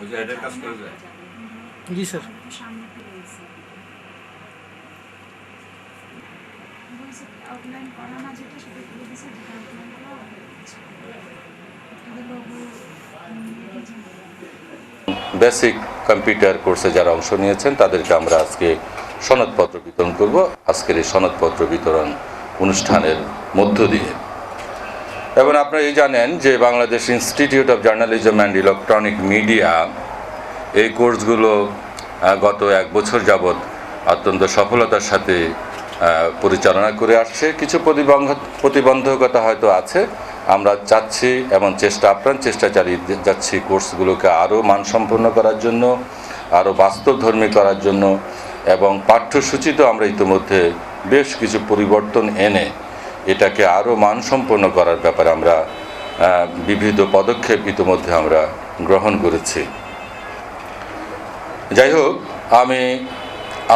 ওই যে হেডের কাজ করে যায়? জি স্যার। আউটলাইন করা না যেটা সেটা যেটা আউটলাইন করা বেসিক কম্পিউটার কোর্সে যারা অংশ নিয়েছেন তাদেরকে আমরা আজকে সনদপত্র বিতরণ করব। আজকের এই সনদপত্র বিতরণ অনুষ্ঠানের মধ্য দিয়ে। এবং আপনারা এই জানেন যে Bangladesh institute of journalism and electronic media এই কোর্সগুলো গত এক বছর যাবৎ অত্যন্ত সফলতার সাথে পরিচালনা করে আসছে। কিছু প্রতিবন্ধ, প্রতিবন্ধকতা হয়তো আছে। আমরা চাচ্ছি এবং চেষ্টা, আপ্রাণ চেষ্টা চালিয়ে যাচ্ছি কোর্সগুলোকে আরও মানসম্পন্ন করার জন্য, আরও বাস্তবধর্মী করার জন্য এবং পাঠ্যসূচিতেও আমরা ইতিমধ্যে বেশ কিছু পরিবর্তন এনে এটাকে আরও মানসম্পন্ন করার ব্যাপারে আমরা বিবিধ পদক্ষেপ ইতিমধ্যে আমরা গ্রহণ করেছি। যাই হোক, আমি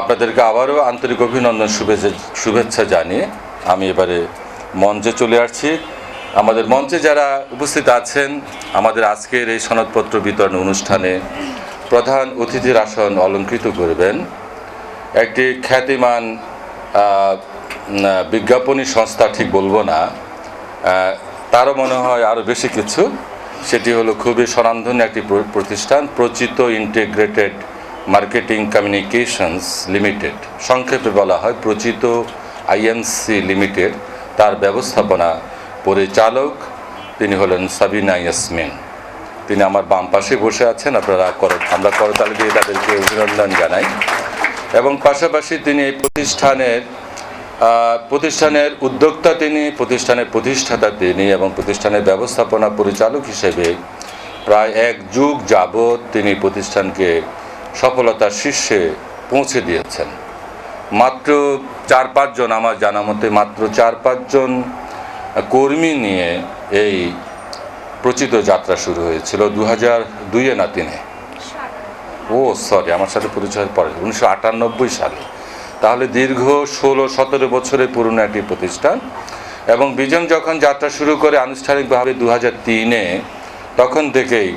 আপনাদেরকে আবারও আন্তরিক অভিনন্দন, শুভেচ্ছা শুভেচ্ছা জানিয়ে আমি এবারে মঞ্চে চলে আসছি। আমাদের মঞ্চে যারা উপস্থিত আছেন, আমাদের আজকের এই সনদপত্র বিতরণ অনুষ্ঠানে প্রধান অতিথির আসন অলঙ্কৃত করবেন। একটি খ্যাতিমান বিজ্ঞাপনী সংস্থা ঠিক বলব না। তারও মনে হয় আরও বেশি কিছু। সেটি হলো খুবই স্বনামধন্য একটি প্রতিষ্ঠান, প্রচিত ইন্টিগ্রেটেড মার্কেটিং কমিউনিকেশনস লিমিটেড সংক্ষেপে বলা হয়, প্রচিত আইএমসি লিমিটেড, তার ব্যবস্থাপনা পরিচালক তিনি হলেন সাবিনা ইয়াসমিন। তিনি আমার বাম পাশে বসে আছেন, আপনারা কর- আমরা করতালি দিয়ে তাদেরকে অভিনন্দন জানাই। এবং পাশাপাশি তিনি এই প্রতিষ্ঠানের প্রতিষ্ঠানের উদ্যোক্তা তিনি প্রতিষ্ঠানের প্রতিষ্ঠাতা তিনি এবং প্রতিষ্ঠানের ব্যবস্থাপনা পরিচালক হিসেবে প্রায় এক যুগ যাবৎ তিনি প্রতিষ্ঠানকে সফলতার শীর্ষে পৌঁছে দিয়েছেন। মাত্র চার পাঁচজন আমার জানা মতে মাত্র চার পাঁচজন কর্মী নিয়ে এই প্রচিত যাত্রা শুরু হয়েছিল দু হাজার দুইয়ে না তিনে? ও সরি আমার সাথে পরিচয় পরে উনিশশো আটানব্বই সালে। তাহলে দীর্ঘ ষোলো, সতেরো বছরের পুরনো একটি প্রতিষ্ঠান। এবং বিজন যখন যাত্রা শুরু করে আনুষ্ঠানিকভাবে দু হাজার তিনে, তখন থেকেই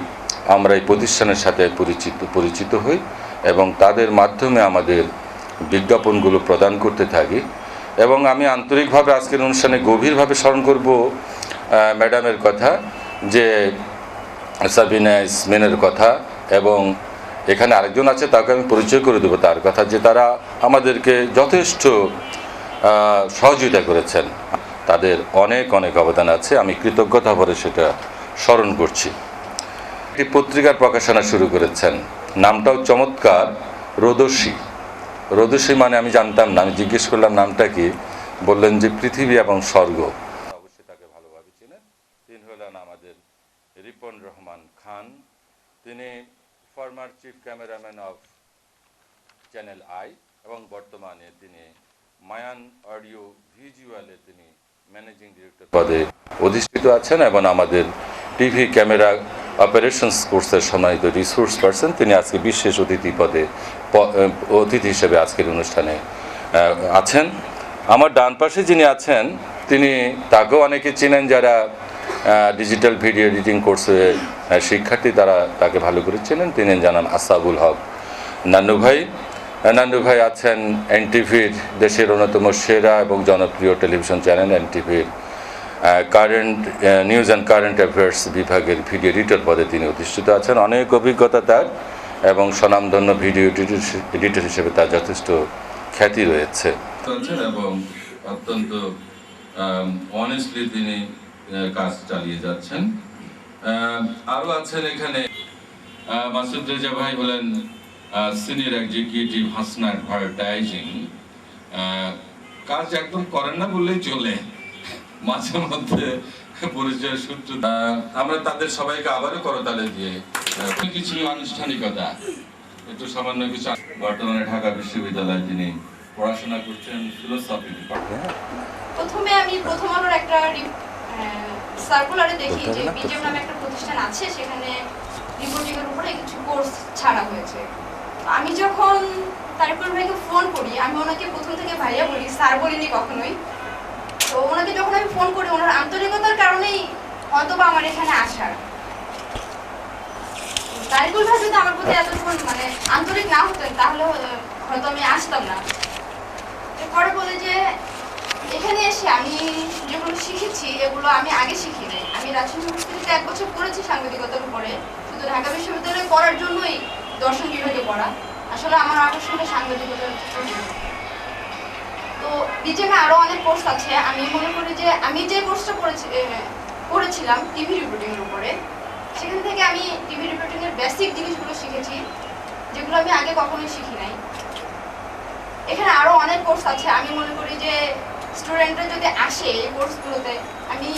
আমরা এই প্রতিষ্ঠানের সাথে পরিচিত পরিচিত হই এবং তাদের মাধ্যমে আমাদের বিজ্ঞাপনগুলো প্রদান করতে থাকি। এবং আমি আন্তরিকভাবে আজকের অনুষ্ঠানে গভীরভাবে স্মরণ করব ম্যাডামের কথা, যে সাবিনা ইসমিনের কথা এবং এখানে আরেকজন আছে, তাকে আমি পরিচয় করে দেবো তার কথা, যে তারা আমাদেরকে যথেষ্ট সহযোগিতা করেছেন। তাদের অনেক অনেক অবদান আছে, আমি কৃতজ্ঞতা ভরে সেটা স্মরণ করছি। একটি পত্রিকার প্রকাশনা শুরু করেছেন, নামটাও চমৎকার, রোদসী। রোদসী মানে আমি জানতাম না, আমি জিজ্ঞেস করলাম নামটা কি, বললেন যে পৃথিবী এবং স্বর্গ। অবশ্যই তাকে ভালোভাবে চিনেন। তিনি হলেন আমাদের রিপন রহমান খান। তিনি former chief cameraman of channel I এবং বর্তমানে তিনি মায়ান অডিও ভিজুয়ালে তিনি ম্যানেজিং ডিরেক্টর পদে অধিষ্ঠিত আছেন এবং আমাদের টিভি ক্যামেরা অপারেশনস কোর্সের সম্মানিত রিসোর্স পার্সন তিনি আজকে বিশেষ অতিথি পদে অতিথি হিসেবে আজকের অনুষ্ঠানে আছেন। আমার ডান পাশে যিনি আছেন, তিনি তাকেও অনেকে চেনেন যারা ডিজিটাল ভিডিও এডিটিং কোর্সে শিক্ষার্থী তারা তাকে ভালো করে চেনেন। তিনি জানান আসাবুল হক। নান্নু ভাই নান্নু ভাই আছেন এনটিভির দেশের অন্যতম সেরা এবং জনপ্রিয় television channel এনটিভির। Current news and current affairs বিভাগের ভিডিও এডিটর পদে তিনি অধিষ্ঠিত আছেন। অনেক অভিজ্ঞতা তার এবং স্বনামধন্য ভিডিও এডিটর হিসেবে তার যথেষ্ট খ্যাতি রয়েছে। এবং অত্যন্ত অনেস্টলি তিনি কাজ চালিয়ে যাচ্ছেন। আরও আছেন এখানে মাসুদ রেজা ভাই হলেন সিনিয়র এক্সিকিউটিভ হাসনা অ্যাডভার্টাইজিং কাজ একদম করেন না বললেই চলে। মাঝে মধ্যে পরিচয় সূত্র আমরা তাদের সবাইকে আবারও করতালে দিয়ে কিছু আনুষ্ঠানিকতা। একটু সামান্য কিছু বর্তমানে ঢাকা বিশ্ববিদ্যালয়ে তিনি পড়াশোনা করছেন ফিলোসফি ডিপার্টমেন্ট প্রথমে আমি প্রথম আলোর একটা সার্কুলারে দেখি যে বিজেম নামে একটা প্রতিষ্ঠান আছে সেখানে রিপোর্টিং এর উপরে কিছু কোর্স ছাড়া হয়েছে। আমি যখন তারপর ভাইকে ফোন করি আমি ওনাকে প্রথম থেকে ভাইয়া বলি স্যার বলিনি কখনোই। তো ওনাকে যখন আমি ফোন করি ওনার আন্তরিকতার কারণেই হয়তো বা আমার এখানে আসার। তারিকুল ভাই যদি আমার প্রতি এতক্ষণ মানে আন্তরিক না হতেন তাহলে হয়তো আমি আসতাম না। পরে বলে যে এখানে এসে আমি যেগুলো শিখেছি, এগুলো আমি আগে শিখি নাই। আমি রাজশাহী ইউনিভার্সিটিতে এক বছর পড়েছি সাংবাদিকতার উপরে। শুধু ঢাকা বিশ্ববিদ্যালয়ে পড়ার জন্যই দর্শন বিভাগে পড়া। আসলে আমার আকর্ষণটা সাংবাদিকতার। তো বিজেপি আরও অনেক কোর্স আছে। আমি মনে করি যে আমি যে কোর্সটা করেছি করেছিলাম টিভি রিপোর্টিংয়ের উপরে, সেখান থেকে আমি টিভি রিপোর্টিংয়ের বেসিক জিনিসগুলো শিখেছি, যেগুলো আমি আগে কখনোই শিখি নাই। এখানে আরও অনেক কোর্স আছে। আমি মনে করি যে স্টুডেন্টরা যদি আসে এই কোর্সগুলোতে আমি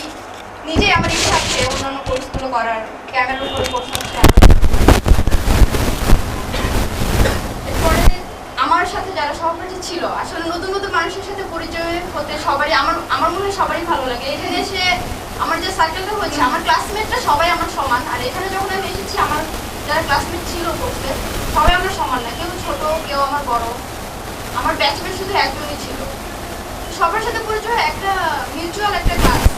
নিজেই আমার ইচ্ছা আছে অন্যান্য কোর্সগুলো করার ক্যামেরার উপরে কোর্স এরপরে আমার সাথে যারা সহপাঠী ছিল, আসলে নতুন নতুন মানুষের সাথে পরিচয় হতে সবারই, আমার আমার মনে হয় সবারই ভালো লাগে। এখানে এসে আমার যে সার্কেলটা হয়েছে, আমার ক্লাসমেটরা সবাই আমার সমান। আর এখানে যখন আমি এসেছি, আমার যারা ক্লাসমেট ছিল কোর্সে সবাই আমার সমান না। কেউ ছোট, কেউ আমার বড়। আমার ব্যাচমেট শুধু একজনই ছিল। সবার সাথে পরিচয় হয় একটা মিউচুয়াল একটা ক্লাস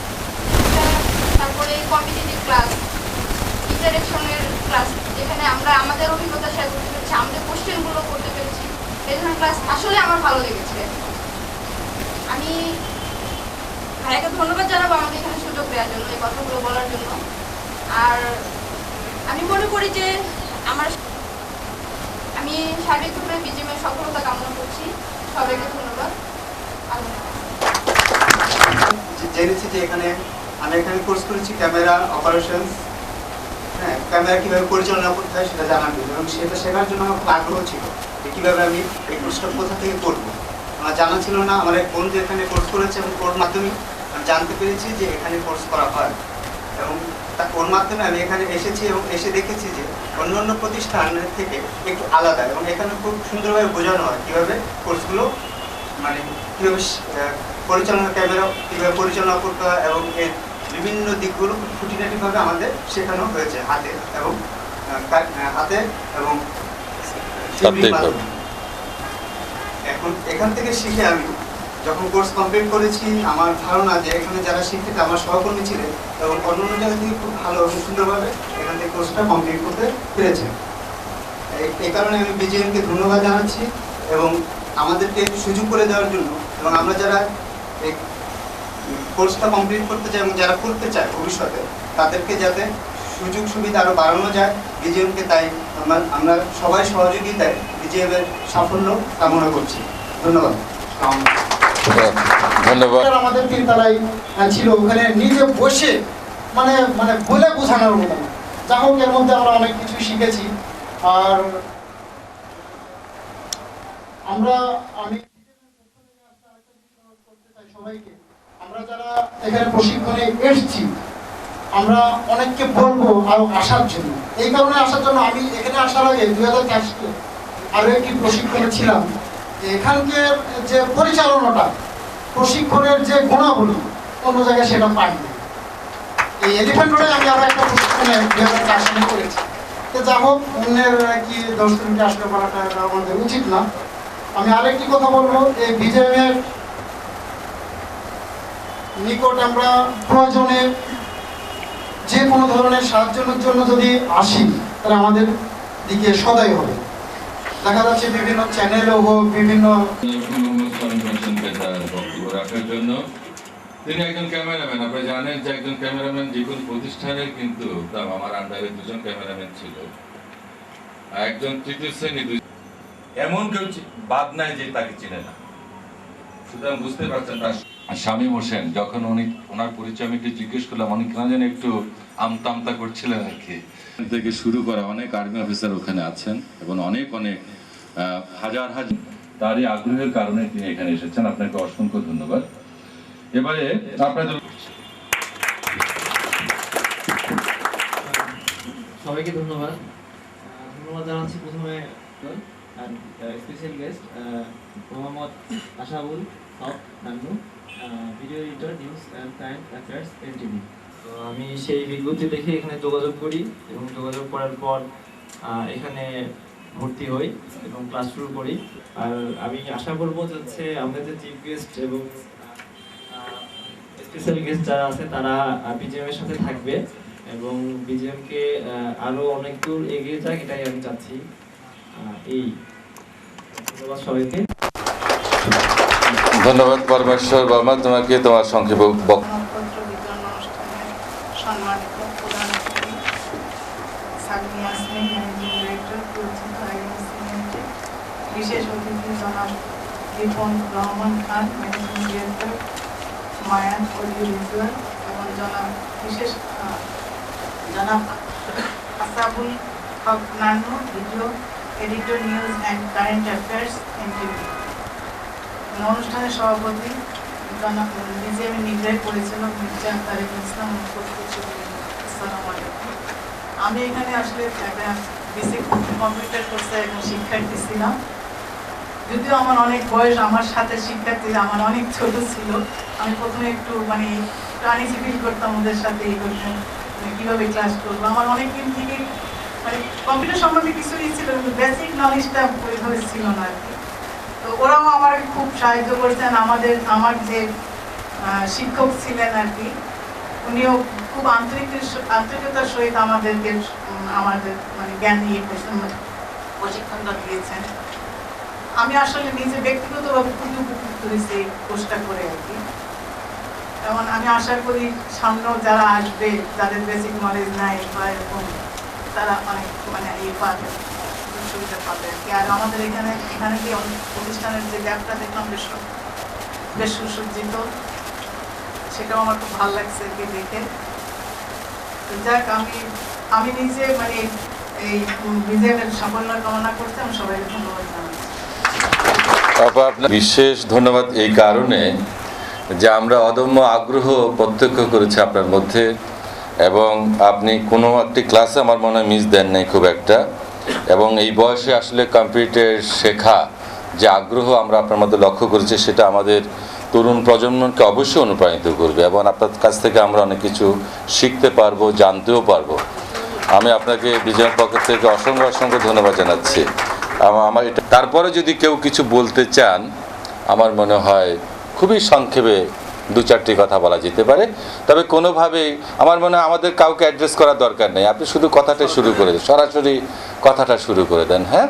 তারপরে কম্পিটিটিভ ক্লাস ইন্টারেকশনের ক্লাস যেখানে আমরা আমাদের অভিজ্ঞতা শেয়ার করতে পেরেছি, আমাদের কোশ্চেনগুলো করতে পেরেছি। এই ধরনের ক্লাস আসলে আমার ভালো লেগেছে। আমি ভাইয়াকে ধন্যবাদ জানাব আমাকে এখানে সুযোগ দেওয়ার জন্য, এই কথাগুলো বলার জন্য। আর আমি মনে করি যে আমার আমি সার্বিকভাবে বিজিএমের সফলতা কামনা করছি। সবাইকে ধন্যবাদ আল্লাহ হাফেজ। যে- জেনেছি যে এখানে আমি এখানে কোর্স করেছি ক্যামেরা অপারেশনস হ্যাঁ ক্যামেরা কীভাবে পরিচালনা করতে হয় সেটা জানার জন্য এবং সেটা শেখার জন্য আমার খুব আগ্রহ ছিল যে কীভাবে আমি এই কোর্সটা কোথা থেকে করব। আমার জানা ছিল না, আমার এক বন্ধু এখানে কোর্স করেছে এবং ওর মাধ্যমে আমি জানতে পেরেছি যে এখানে কোর্স করা হয়। এবং তা ওর মাধ্যমে আমি এখানে এসেছি এবং এসে দেখেছি যে অন্য অন্য প্রতিষ্ঠানের থেকে একটু আলাদা এবং এখানে খুব সুন্দরভাবে বোঝানো হয় কীভাবে কোর্সগুলো মানে কীভাবে পরিচালনা ক্যামেরা কীভাবে পরিচালনা করতে হয় এবং এর বিভিন্ন দিকগুলো খুঁটিনাটিভাবে আমাদের শেখানো হয়েছে হাতে এবং হাতে এবং এখন এখান থেকে শিখে আমি যখন কোর্স কমপ্লিট করেছি আমার ধারণা যে এখানে যারা শিক্ষিত আমার সহকর্মী ছিলেন এবং অন্য অন্য জায়গা থেকে খুব ভালো এবং সুন্দরভাবে এখান থেকে কোর্সটা কমপ্লিট করতে পেরেছে এই- এই কারণে আমি বিজেএমকে ধন্যবাদ জানাচ্ছি এবং আমাদেরকে সুযোগ করে দেওয়ার জন্য এবং আমরা যারা এই কোর্সটা কমপ্লিট করতে চাই এবং যারা করতে চায় ভবিষ্যতে তাদেরকে যাতে সুযোগ সুবিধা আরও বাড়ানো যায় বিজেএমকে তাই আমরা আমরা সবাই সহযোগিতায় বিজেএমের সাফল্য কামনা করছি। ধন্যবাদ। ধন্যবাদ। আমাদের তিনতলায় ছিল ওখানে নিজে বসে মানে মানে বলে বোঝানোর মতো। যা হোক এর মধ্যে আমরা অনেক কিছু শিখেছি। আর আমরা চাই সবাইকে। আমরা যারা এখানে প্রশিক্ষণে এসেছি, আমরা অনেককে বলব আরও আসার জন্য। এই কারণে আসার জন্য আমি এখানে আসার আগে দুই হাজার চারশো আরও একটি প্রশিক্ষণে ছিলাম। এখানকার যে পরিচালনাটা, প্রশিক্ষণের যে গুণাবলী, অন্য জায়গায় সেটা পাইনি এই এলিফ্যান্ট রোডে আমি আরও একটা প্রশিক্ষণে দুই হাজার চার সালে করেছি। তো যা হোক, অন্যের কি দশ মিনিটে আসলে করাটা আমাদের উচিত না। আমি আরেকটি কথা বলব, এই বিজেপির নিকট আমরা প্রয়োজনে যে কোনো ধরনের সাহায্যের জন্য যদি আসি, তাহলে আমাদের দিকে সদয় হবে। দেখা যাচ্ছে বিভিন্ন চ্যানেলও হোক, বিভিন্ন তিনি একজন ক্যামেরাম্যান আপনি জানেন যে একজন ক্যামেরাম্যান যে কোনো প্রতিষ্ঠানের কিন্তু আমার আন্ডারে দুজন ক্যামেরাম্যান ছিল। একজন তৃতীয় শ্রেণি এমন কেউ বাদ নাই যে তাকে চিনে না। সুতরাং বুঝতে পারছেন তার আর শামীম হোসেন যখন উনি ওনার পরিচয় আমি একটু জিজ্ঞেস করলাম অনেক কেন যেন একটু আমতা আমতা করছিলেন আর কি। থেকে শুরু করা অনেক আর্মি অফিসার ওখানে আছেন এবং অনেক অনেক আহ, হাজার হাজার। তারই আগ্রহের কারণে তিনি এখানে এসেছেন। আপনাকে অসংখ্য ধন্যবাদ। এবারে আপনাদের সবাইকে ধন্যবাদ। ধন্যবাদ জানাচ্ছি প্রথমে। আর special guest Mohammad Ashabul Haque Nannu video editor news and current affairs NTV তো আমি সেই বিজ্ঞপ্তি দেখে এখানে যোগাযোগ করি এবং যোগাযোগ করার পর এখানে ভর্তি হই এবং ক্লাস শুরু করি। আর আমি আশা করব যে হচ্ছে আমাদের যে চিফ গেস্ট এবং স্পেশাল গেস্ট যারা আছে তারা বিজেপির সাথে থাকবে এবং বিজিএমকে আরও অনেক দূর এগিয়ে যাক, এটাই আমি চাচ্ছি। এই ধন্যবাদ সবাইকে পরমেশ্বর বর্মা, তোমাকে তোমার সংক্ষেপ সম্মানিত প্রধান বিশেষ অতিথি জনাব Ripon Rahman Khan managing director Mayan audio visual এবং জনাব বিশেষ জনাব Asabul Haque Nannu, video editor news and current affairs NTV অনুষ্ঠানের সভাপতি বিজেপি নির্বাহী পরিচালক মির্জা তারেক ইসলাম আসসালামু আলাইকুম। আমি এখানে আসলে একটা বেসিক কম্পিউটার কোর্সে একজন শিক্ষার্থী ছিলাম। যদিও আমার অনেক বয়স, আমার সাথে শিক্ষার্থীরা আমার অনেক ছোট ছিল। আমি প্রথমে একটু মানে আনিসি ফিল করতাম ওদের সাথে এই করতে মানে কীভাবে ক্লাস করব। আমার অনেক দিন থেকে মানে কম্পিউটার সম্বন্ধে কিছুই ছিল কিন্তু বেসিক নলেজটা ওইভাবে ছিল না আর কি। তো ওরাও আমার খুব সাহায্য করছেন, আমাদের, আমার যে শিক্ষক ছিলেন আর কি, উনিও খুব আন্তরিক, আন্তরিকতার সহিত আমাদেরকে আমাদের মানে জ্ঞান করছেন প্রশিক্ষণটা দিয়েছেন। আমি আসলে নিজে ব্যক্তিগতভাবে খুবই উপকৃত হয়েছি এই কোর্সটা করে আর কি। যেমন আমি আশা করি সামনেও যারা আসবে, যাদের বেসিক নলেজ নাই বা এরকম তারা অনেক মানে ইয়ে পাবে সুবিধা পাবে। আর আমাদের এখানে এখানে কি প্রতিষ্ঠানের যে ল্যাবটা দেখলাম বেশ বেশ সুসজ্জিত। সেটাও আমার খুব ভালো লাগছে আর কি দেখে। যাক, আমি আমি নিজে মানে এই বিজয়ের সাফল্য কামনা করছি, আমি সবাইকে ধন্যবাদ জানাচ্ছি। আপা আপনার বিশেষ ধন্যবাদ এই কারণে যে আমরা অদম্য আগ্রহ প্রত্যক্ষ করেছি আপনার মধ্যে। এবং আপনি কোনো একটি ক্লাসে আমার মনে হয় মিস দেন নাই খুব একটা। এবং এই বয়সে আসলে কম্পিউটার শেখা যে আগ্রহ আমরা আপনার মধ্যে লক্ষ্য করেছি, সেটা আমাদের তরুণ প্রজন্মকে অবশ্যই অনুপ্রাণিত করবে এবং আপনার কাছ থেকে আমরা অনেক কিছু শিখতে পারব, জানতেও পারব। আমি আপনাকে বিজয়ের পক্ষ থেকে অসংখ্য অসংখ্য ধন্যবাদ জানাচ্ছি। আমা- আমার এটা তারপরে যদি কেউ কিছু বলতে চান, আমার মনে হয় খুবই সংক্ষেপে দু চারটি কথা বলা যেতে পারে। তবে কোনোভাবেই আমার মনে হয় আমাদের কাউকে অ্যাড্রেস করার দরকার নেই। আপনি শুধু কথাটা শুরু করে দেন, সরাসরি কথাটা শুরু করে দেন হ্যাঁ?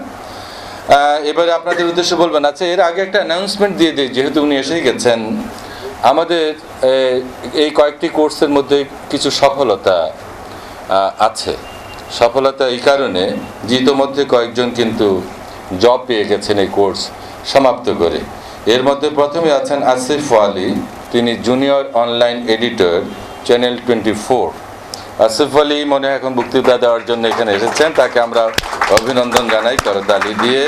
এবারে আপনাদের উদ্দেশ্যে বলবেন আচ্ছা এর আগে একটা অ্যানাউন্সমেন্ট দিয়ে দিই, যেহেতু উনি এসেই গেছেন। আমাদের এই কয়েকটি কোর্সের মধ্যে কিছু সফলতা আছে। সফলতা এই কারণে যে ইতোমধ্যে কয়েকজন কিন্তু জব পেয়ে গেছেন এই কোর্স সমাপ্ত করে। এর মধ্যে প্রথমে আছেন আসিফ আলী তিনি junior online editor channel twenty four Asif Ali মনে হয় এখন বক্তৃতা দেওয়ার জন্য এখানে এসেছেন, তাকে আমরা অভিনন্দন জানাই করতালি দিয়ে।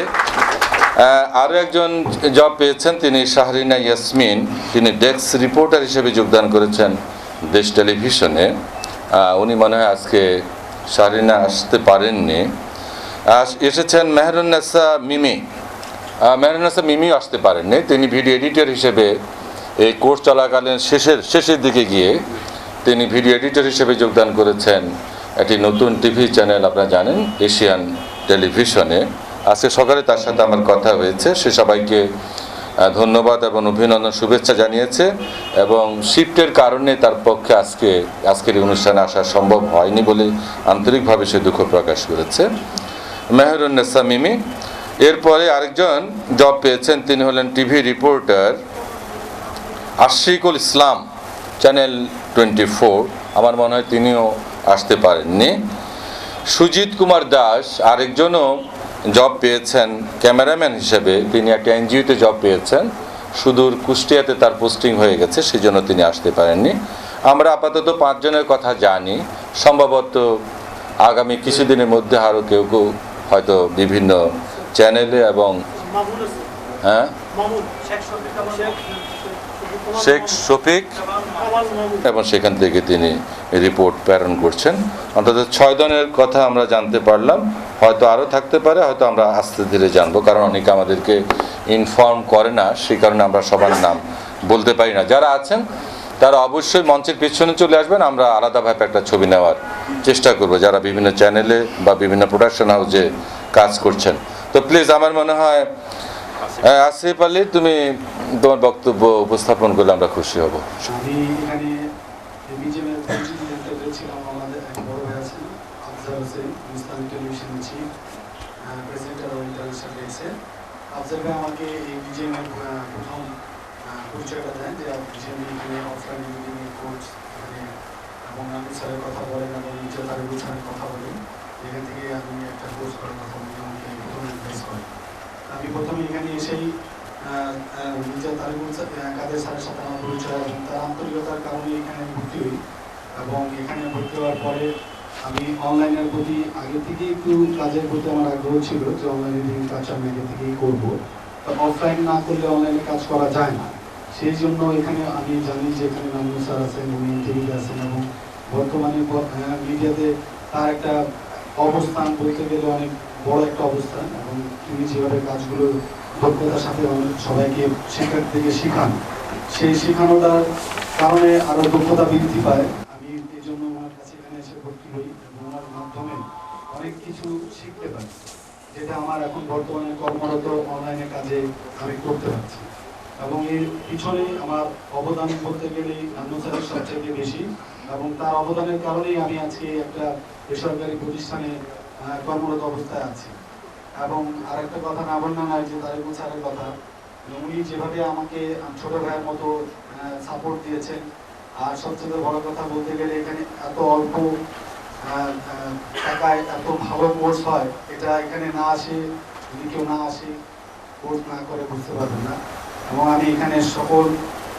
আরও একজন জব পেয়েছেন তিনি শাহরিনা ইয়াসমিন। তিনি ডেস্ক রিপোর্টার হিসেবে যোগদান করেছেন দেশ টেলিভিশনে উনি মনে হয় আজকে শাহরিনা আসতে পারেননি। এসেছেন মেহরুন্নেসা মিমি। মেহরুন্নেসা মিমি আসতে পারেননি। তিনি ভিডিও এডিটর হিসেবে এই কোর্স চলাকালীন শেষের শেষের দিকে গিয়ে তিনি ভিডিও এডিটর হিসেবে যোগদান করেছেন একটি নতুন টিভি চ্যানেল, আপনারা জানেন, এশিয়ান টেলিভিশনে। আজকে সকালে তার সাথে আমার কথা হয়েছে। সে সবাইকে ধন্যবাদ এবং অভিনন্দন, শুভেচ্ছা জানিয়েছে এবং শিফটের কারণে তার পক্ষে আজকে, আজকের এই অনুষ্ঠানে আসা সম্ভব হয়নি বলে আন্তরিকভাবে সে দুঃখ প্রকাশ করেছে। মেহরুন্নেসা মিমি। এরপরে আরেকজন জব পেয়েছেন, তিনি হলেন TV reporter Ashikul Islam channel twenty four আমার মনে হয় তিনিও আসতে পারেননি। সুজিত কুমার দাস আরেকজনও জব পেয়েছেন ক্যামেরাম্যান হিসেবে। তিনি একটা এনজিওতে জব পেয়েছেন। সুদূর কুষ্টিয়াতে তার পোস্টিং হয়ে গেছে সেজন্য তিনি আসতে পারেননি। আমরা আপাতত পাঁচজনের কথা জানি। সম্ভবত আগামী কিছুদিনের মধ্যে আরও কেউ কেউ হয়তো বিভিন্ন চ্যানেলে এবং হ্যাঁ? শেখ শফিক এবং সেখান থেকে তিনি রিপোর্ট প্রেরণ করছেন। অন্তত ছয় জনের কথা আমরা জানতে পারলাম। হয়তো আরও থাকতে পারে, হয়তো আমরা আস্তে ধীরে জানব, কারণ অনেকে আমাদেরকে ইনফর্ম করে না, সেই কারণে আমরা সবার নাম বলতে পারি না। যারা আছেন, তারা অবশ্যই মঞ্চের পেছনে চলে আসবেন। আমরা আলাদাভাবে একটা ছবি নেওয়ার চেষ্টা করব, যারা বিভিন্ন চ্যানেলে বা বিভিন্ন প্রোডাকশন হাউসে কাজ করছেন। তো প্লিজ আমার মনে হয় আসিফ আলী। তুমি তোমার বক্তব্য উপস্থাপন করলে আমরা খুশি হব। আমাকে এই প্রথম পরিচয়টা দেন যে বিজেএম এখানে অফলাইন মিটিং এর কোর্স এবং আমি স্যারের কথা বলেন এবং তার কথা বলেন। এখান থেকে আমি একটা কোর্স করার কথা উনি আমাকে প্রথমে অ্যাডভাইস করেন। আমি প্রথমে এখানে এসেই নিজের তারিকুল কাদের স্যারের সাথে আমার পরিচয় এবং তার আন্তরিকতার কারণে এখানে ভর্তি হই এবং এখানে ভর্তি হওয়ার পরে আমি অনলাইনের প্রতি আগে থেকে একটু কাজের প্রতি আমার আগ্রহ ছিল যে অনলাইনে বিভিন্ন কাজ আমি আগে থেকেই করব। অফলাইন না করলে অনলাইনে কাজ করা যায় না। সেই জন্য এখানে আমি জানি যে এখানে নামু স্যার আছেন, উনি টিভিতে আছেন এবং বর্তমানে মিডিয়াতে তার একটা অবস্থান বলতে গেলে অনেক বড় একটা অবস্থান এবং তিনি যেভাবে কাজগুলো দক্ষতার সাথে সবাইকে শিক্ষার্থীদেরকে শেখান, সেই শেখানোটার কারণে আরও দক্ষতা বৃদ্ধি পায়। আমি এই জন্য ওনার কাছে এখানে এসে ভর্তি হই এবং ওনার মাধ্যমে অনেক কিছু শিখতে পারি, যেটা আমার এখন বর্তমানে কর্মরত অনলাইনে কাজে আমি করতে পারছি। এবং এর পিছনে আমার অবদান বলতে গেলে আন্দোলনের সবচেয়ে বেশি এবং তার অবদানের কারণেই আমি আজকে একটা বেসরকারি প্রতিষ্ঠানে কর্মরত অবস্থায় আছি। এবং আরেকটা কথা না বললাম না যে তারিকুল স্যারের কথা। উনি যেভাবে আমাকে ছোট ভাইয়ের মতো সাপোর্ট দিয়েছেন, আর সবচেয়ে বড় কথা বলতে গেলে এখানে এত অল্প টাকায় এত ভালো কোর্স হয়, এটা এখানে না আসে, যদি কেউ না আসে কোর্স না করে বুঝতে পারবেন না। এবং আমি এখানে সকল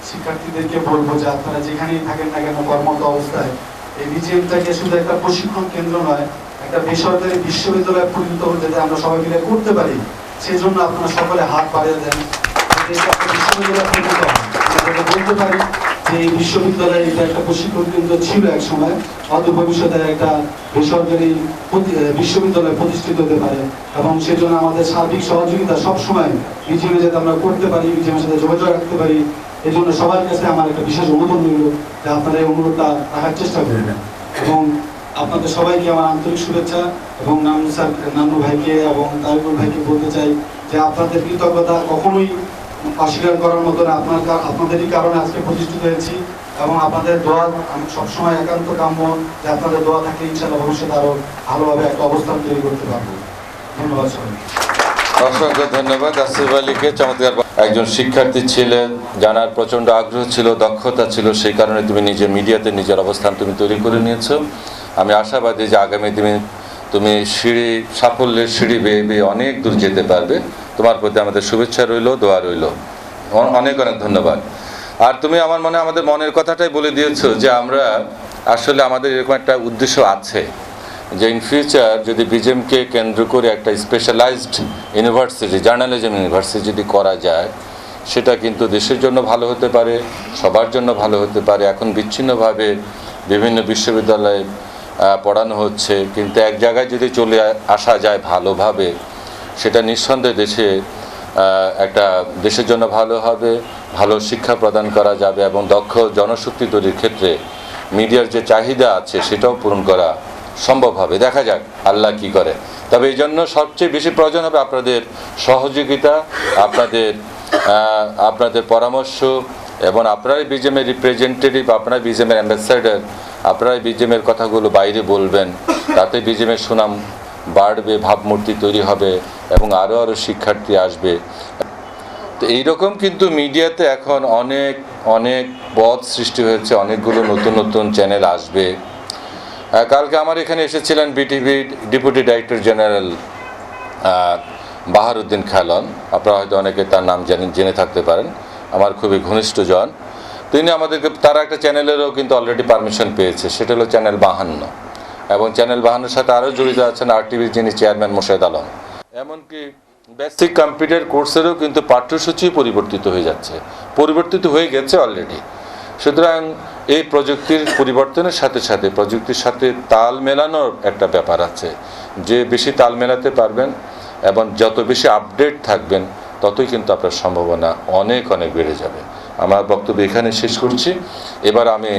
শিক্ষার্থীদেরকে বলব যে আপনারা যেখানেই থাকেন না কেন কর্মরত অবস্থায়, এই বিজিএমটাকে শুধু একটা প্রশিক্ষণ কেন্দ্র নয় একটা বেসরকারি বিশ্ববিদ্যালয় পরিণত হতে যাতে আমরা সবাই মিলে করতে পারি সেই জন্য আপনারা সকলে হাত বাড়িয়ে দেন। বিশ্ববিদ্যালয়ে বলতে পারি যে এই বিশ্ববিদ্যালয়ে এটা একটা প্রশিক্ষণ কেন্দ্র ছিল এক সময়, হয়তো ভবিষ্যতে একটা বেসরকারি বিশ্ববিদ্যালয় প্রতিষ্ঠিত হতে পারে। এবং সেজন্য আমাদের সার্বিক সহযোগিতা সবসময় বিজিএমে যাতে আমরা করতে পারি, বিজিএমের সাথে যোগাযোগ রাখতে পারি এই জন্য সবার কাছে আমার একটা বিশেষ অনুরোধ রইল যে আপনারা এই অনুরোধটা রাখার চেষ্টা করবেন। এবং আপনাদের সবাইকে আমার আন্তরিক শুভেচ্ছা এবং নানু স্যার নানু ভাইকে এবং তারিকুল ভাইকে বলতে চাই যে আপনাদের কৃতজ্ঞতা কখনোই অস্বীকার করার মতো না। আপনার আপনাদেরই কারণে আজকে প্রতিষ্ঠিত হয়েছি এবং আপনাদের দোয়া, আমি সবসময় একান্ত কাম্য যে আপনাদের দোয়া থাকলে ইনশাআল্লাহ ভবিষ্যতে আরও ভালোভাবে একটা অবস্থান তৈরি করতে পারব। ধন্যবাদ সবাইকে। অসংখ্য ধন্যবাদ। আসিফ আলীকে চমৎকার একজন শিক্ষার্থী ছিলেন, জানার প্রচণ্ড আগ্রহ ছিল, দক্ষতা ছিল, সেই কারণে তুমি নিজে মিডিয়াতে নিজের অবস্থান তুমি তৈরি করে নিয়েছো। আমি আশাবাদী যে আগামী দিনে তুমি সিঁড়ি, সাফল্যের সিঁড়ি বেয়ে বেয়ে অনেক দূর যেতে পারবে। তোমার প্রতি আমাদের শুভেচ্ছা রইল, দোয়া রইল। অনেক অনেক ধন্যবাদ। আর তুমি আমার মনে, আমাদের মনের কথাটাই বলে দিয়েছ যে আমরা আসলে আমাদের এরকম একটা উদ্দেশ্য আছে যে ইন ফিউচার যদি বিজেমকে কেন্দ্র করে একটা স্পেশালাইজড ইউনিভার্সিটি জার্নালিজম ইউনিভার্সিটি যদি করা যায়, সেটা কিন্তু দেশের জন্য ভালো হতে পারে, সবার জন্য ভালো হতে পারে। এখন বিচ্ছিন্নভাবে বিভিন্ন বিশ্ববিদ্যালয়ে পড়ানো হচ্ছে, কিন্তু এক জায়গায় যদি চলে আসা যায় ভালোভাবে, সেটা নিঃসন্দেহে দেশে একটা দেশের জন্য ভালো হবে, ভালো শিক্ষা প্রদান করা যাবে এবং দক্ষ জনশক্তি তৈরির ক্ষেত্রে মিডিয়ার যে চাহিদা আছে সেটাও পূরণ করা সম্ভব হবে। দেখা যাক আল্লাহ কি করে। তবে এই জন্য সবচেয়ে বেশি প্রয়োজন হবে আপনাদের সহযোগিতা, আপনাদের আপনাদের পরামর্শ এবং আপনারাই বিজেমের রিপ্রেজেন্টেটিভ আপনারা বিজেমের অ্যাম্বাসাডার আপনারাই বিজেমের কথাগুলো বাইরে বলবেন, তাতে বিজেমের সুনাম বাড়বে, ভাবমূর্তি তৈরি হবে এবং আরও আরও শিক্ষার্থী আসবে। তো এইরকম কিন্তু মিডিয়াতে এখন অনেক অনেক পদ সৃষ্টি হয়েছে, অনেকগুলো নতুন নতুন চ্যানেল আসবে। কালকে আমার এখানে এসেছিলেন BTV deputy director general Baharuddin Khalon. আপনারা হয়তো অনেকে তার নাম জানেন জেনে থাকতে পারেন। আমার খুবই ঘনিষ্ঠ ঘনিষ্ঠজন। তিনি আমাদেরকে, তারা একটা চ্যানেলেরও কিন্তু অলরেডি পারমিশন পেয়েছে। সেটা হলো চ্যানেল বাহান্ন। এবং চ্যানেল বাহান্নর সাথে আরও জড়িত আছেন আর টিভির যিনি চেয়ারম্যান মোশাহেদ আলম। এমনকি বেসিক কম্পিউটার কোর্সেরও কিন্তু পাঠ্যসূচি পরিবর্তিত হয়ে যাচ্ছে। পরিবর্তিত হয়ে গেছে অলরেডি সুতরাং এই প্রযুক্তির পরিবর্তনের সাথে সাথে, প্রযুক্তির সাথে তাল মেলানোর একটা ব্যাপার আছে। যে বেশি তাল মেলাতে পারবেন এবং যত বেশি আপডেট থাকবেন ততই কিন্তু আপনার সম্ভাবনা অনেক অনেক বেড়ে যাবে। আমার বক্তব্য এখানে শেষ করছি। এবার আমি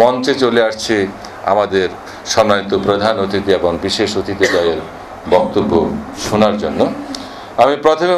মঞ্চে চলে আসছি আমাদের সম্মানিত প্রধান অতিথি এবং বিশেষ অতিথিদ্বয়ের বক্তব্য শোনার জন্য। আমি প্রথমে